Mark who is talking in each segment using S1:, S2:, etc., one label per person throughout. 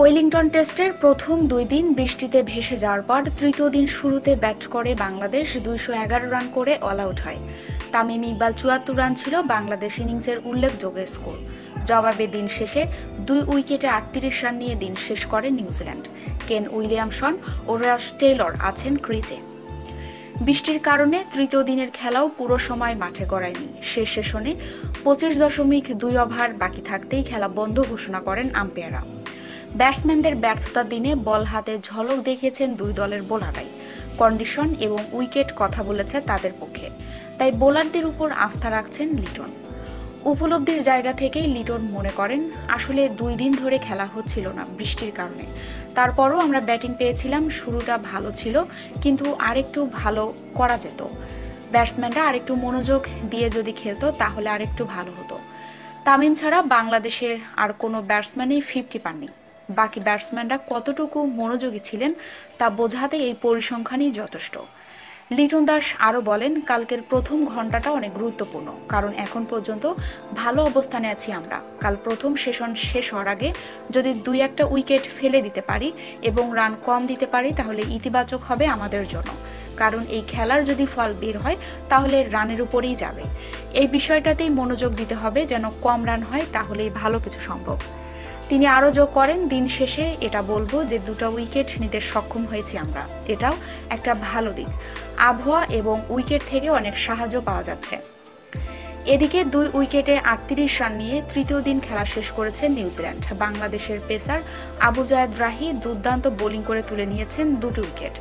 S1: Wellington টেস্টের প্রথম দুই দিন বৃষ্টিতে ভেসে যাওয়ার পর তৃতীয় দিন শুরুতে ব্যাট করে বাংলাদেশ দুইশো এগারো রান করে অল আউট হয়। তামিম ইকবাল চুয়াত্তর রান ছিল, বাংলাদেশ ইনিংসের উল্লেখযোগ্য স্কোর। জবাবে দিন শেষে দুই উইকেটে আটত্রিশ রান নিয়ে দিন শেষ করে নিউজিল্যান্ড। কেন উইলিয়ামসন ও রাস টেইলর আছেন ক্রিজে। বৃষ্টির কারণে তৃতীয় দিনের খেলাও পুরো সময় মাঠে গড়ায়নি। শেষ সেশনে পঁচিশ দশমিক দুই ওভার বাকি থাকতেই খেলা বন্ধ ঘোষণা করেন আম্পায়াররা। ব্যাটসম্যানদের ব্যর্থতার দিনে বল হাতে ঝলক দেখিয়েছেন দুই দলের বোলাররাই। কন্ডিশন এবং উইকেট কথা বলেছে তাদের পক্ষে। তাই বোলারদের উপর আস্থা রাখছেন লিটন। উপলব্ধির জায়গা থেকেই লিটন মনে করেন, আসলে দুই দিন ধরে খেলা হচ্ছিল না বৃষ্টির কারণে। তারপরও আমরা ব্যাটিং পেয়েছিলাম, শুরুটা ভালো ছিল, কিন্তু আরেকটু ভালো করা যেত। ব্যাটসম্যানরা আরেকটু মনোযোগ দিয়ে যদি খেলতো, তাহলে আরেকটু ভালো হতো। তামিম ছাড়া বাংলাদেশের আর কোনো ব্যাটসম্যানই ফিফটি পাননি। বাকি ব্যাটসম্যানরা কতটুকু মনোযোগী ছিলেন তা বোঝাতে এই পরিসংখ্যানই যথেষ্ট। লিটন দাস আরও বলেন, কালকের প্রথম ঘন্টাটা অনেক গুরুত্বপূর্ণ, কারণ এখন পর্যন্ত ভালো অবস্থানে আছি আমরা। কাল প্রথম সেশন শেষ হওয়ার আগে যদি দুই একটা উইকেট ফেলে দিতে পারি এবং রান কম দিতে পারি, তাহলে ইতিবাচক হবে আমাদের জন্য। কারণ এই খেলার যদি ফল বের হয়, তাহলে রানের উপরেই যাবে। এই বিষয়টাতেই মনোযোগ দিতে হবে, যেন কম রান হয়, তাহলেই ভালো কিছু সম্ভব। তিনি আরও যোগ করেন, দিন শেষে এটা বলব যে দুটো উইকেট নিতে সক্ষম হয়েছি আমরা। এটাও একটা ভালো দিক। আবহাওয়া এবং উইকেট থেকে অনেক সাহায্য পাওয়া যাচ্ছে। এদিকে দুই উইকেটে আটত্রিশ রান নিয়ে তৃতীয় দিন খেলা শেষ করেছেন নিউজিল্যান্ড। বাংলাদেশের পেসার আবু জায়দ রাহি দুর্দান্ত বোলিং করে তুলে নিয়েছেন দুটি উইকেট।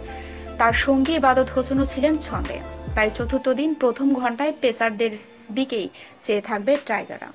S1: তার সঙ্গী ইবাদত হোসেনও ছিলেন ছন্দে। তাই চতুর্থ দিন প্রথম ঘন্টায় পেসারদের দিকেই চেয়ে থাকবে টাইগাররা।